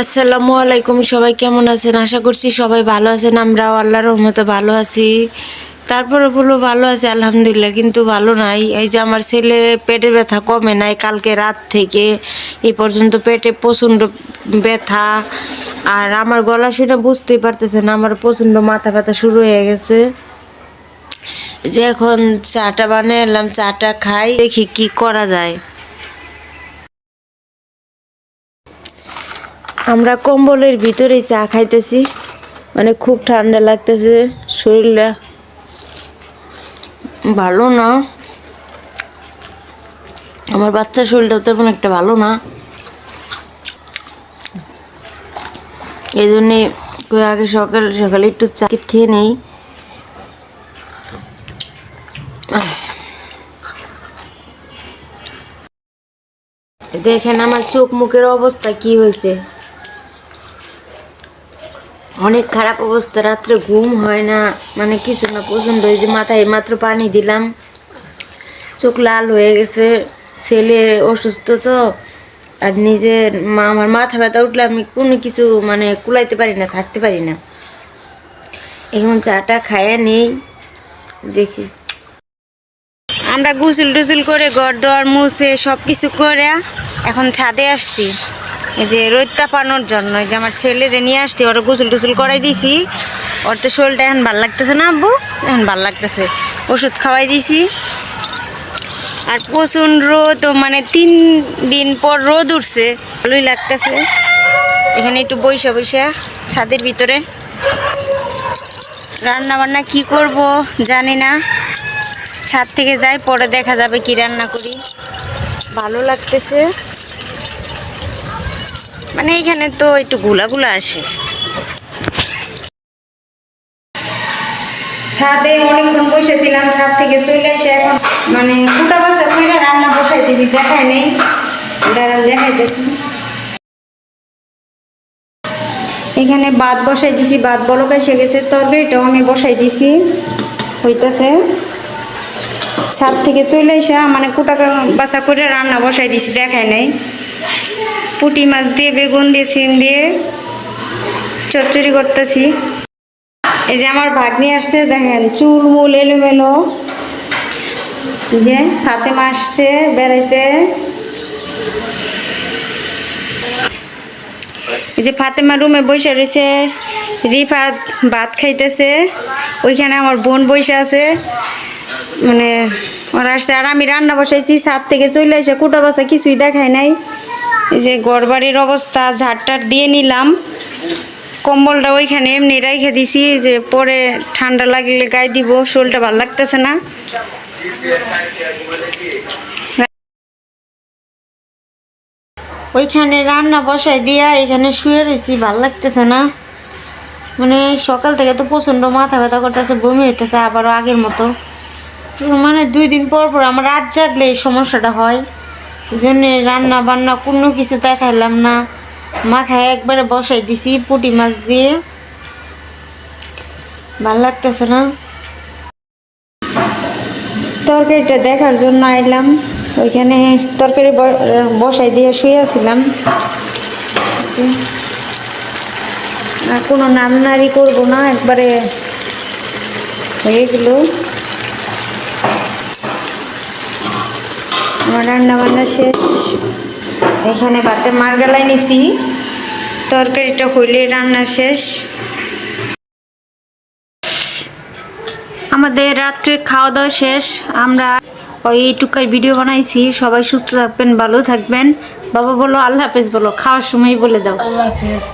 আসসালামু আলাইকুম, সবাই কেমন আছেন? আশা করছি সবাই ভালো আছেন, আমরাও আল্লাহর রহমতে ভালো আছি। তারপরে বলো ভালো আছে, আলহামদুলিল্লাহ, কিন্তু ভালো নাই। এই যে আমার ছেলে পেটে ব্যথা কমে নাই কালকে রাত থেকে। এ পর্যন্ত পেটে প্রচণ্ড ব্যথা। আর আমার গলা শুনে বুঝতেই পারতেছেন আমার প্রচণ্ড মাথা ব্যথা শুরু হয়ে গেছে। যে এখন চাটা বানিয়ে এলাম, চাটা খাই, দেখি কি করা যায়। আমরা কম্বলের ভিতরে চা খাইতেছি। মানে খুব ঠান্ডা লাগতেছে, শরীরটা ভালো না। আমার বাচ্চার শরীরটাও তেমন একটা ভালো না। এই জন্যে আগে সকাল সকালে একটু চা খেয়ে নেই। দেখেন আমার চোখ মুখের অবস্থা কি হয়েছে। অনেক খারাপ অবস্থা, রাত্রে ঘুম হয় না মানে কিছু না পছন্দ হয়েছে মাথায় মাত্র পানি দিলাম। চোখ লাল হয়ে গেছে, ছেলে অসুস্থ তো, আর নিজের মা, আমার মাথা ব্যথা উঠলে আমি কোনো কিছু মানে কুলাইতে পারি না, থাকতে পারি না। এখন চাটা খায়া নেই, দেখি। আমরা গুসল টুসুল করে ঘর দোয়ার মুছে সব কিছু করে এখন ছাদে আসছি। এই যে রোদ তাপানোর জন্য, এই যে আমার ছেলেরে নিয়ে আসতে ওরা গোসল টুসুল করাই দিছি। ওর তো শরীরটা এখন ভালো লাগতেছে না, আব্বু? এখন ভালো লাগতেছে। ওষুধ খাওয়াই দিছি। আর প্রচুর রোদ মানে তিন দিন পর রোদ উঠছে, ভালোই লাগতেছে। এখানে একটু বৈশা বৈশা ছাদের ভিতরে। রান্না বান্না কি করব জানি না। ছাদ থেকে যাই, পরে দেখা যাবে কি রান্না করি। ভালো লাগতেছে। মানে এখানে তো একটু গুলা গুলা আসে। ছাদে অনেকক্ষণ বসেছিলাম, ছাদ থেকে চলে মানে রান্না বসাইতেছি, দেখায় এখানে ভাত বসাই দিছি ভাত বলক এসে গেছে, তরকারিটাও আমি বসাই দিছি হইতেছে। ছাদ থেকে চলে এসে মানে কুটা বাসা করে রান্না বসাই দিছি দেখায় নাই। পুঁটি মাছ দিয়ে, বেগুন দিয়ে সিম দিয়ে চচ্চড়ি করতেছি। এই যে আমার ভাগ্নি আসছে, দেখেন চুল মুল এলোমেলো যে ফাতেমা আসছে বেড়াইতে। এই যে ফাতেমা রুমে বসে রয়েছে, রিফাত ভাত খাইতেছে। ওইখানে আমার বোন বসে আছে। মানে ওরা আসছে আর আমি রান্না বসাইছি, ছাদ থেকে চলে এসে কুটা বাসা কিছুই দেখায় নাই। যে গড়বাড়ির অবস্থা, ঝাড়টার দিয়ে নিলাম। কম্বলটা ওইখানে এমনি রেখে দিছি যে পরে ঠান্ডা লাগলে গায়ে দিব, শরীরটা ভালো লাগতেছে না। ওইখানে রান্না বসাই দিয়া এখানে শুয়ে রয়েছি ভালো লাগতেছে না। মানে সকাল থেকে তো প্রচণ্ড মাথা ব্যথা করতেছে, বমি হইতেছে আবারও আগের মতো। মানে দুই দিন পর পর আমার রাত জাগলে এই সমস্যাটা হয়। জন্যে রান্না বান্না কোনো কিছু দেখাইলাম না। মাথায় একবারে বসাই দিছি পুঁটি মাছ দিয়ে। ভালো লাগতেছে না? তরকারিটা দেখার জন্য আইলাম। ওইখানে তরকারি বসাই দিয়ে শুয়েছিলাম আর কোনো নাড়ি করব না, একবারে হয়ে গেল। আমার রান্না বান্না শেষ। এখানে ভাতে মার গালাই নিছি। তরকারিটা হইলে রান্না শেষ। আমাদের রাত্রে খাওয়া দাওয়া শেষ। আমরা ওই এইটুকার ভিডিও বানাইছি। সবাই সুস্থ থাকবেন, ভালো থাকবেন। বাবা বলো আল্লাহ হাফেজ বলো, খাওয়ার সময় বলে দাও। আল্লাহ হাফেজ।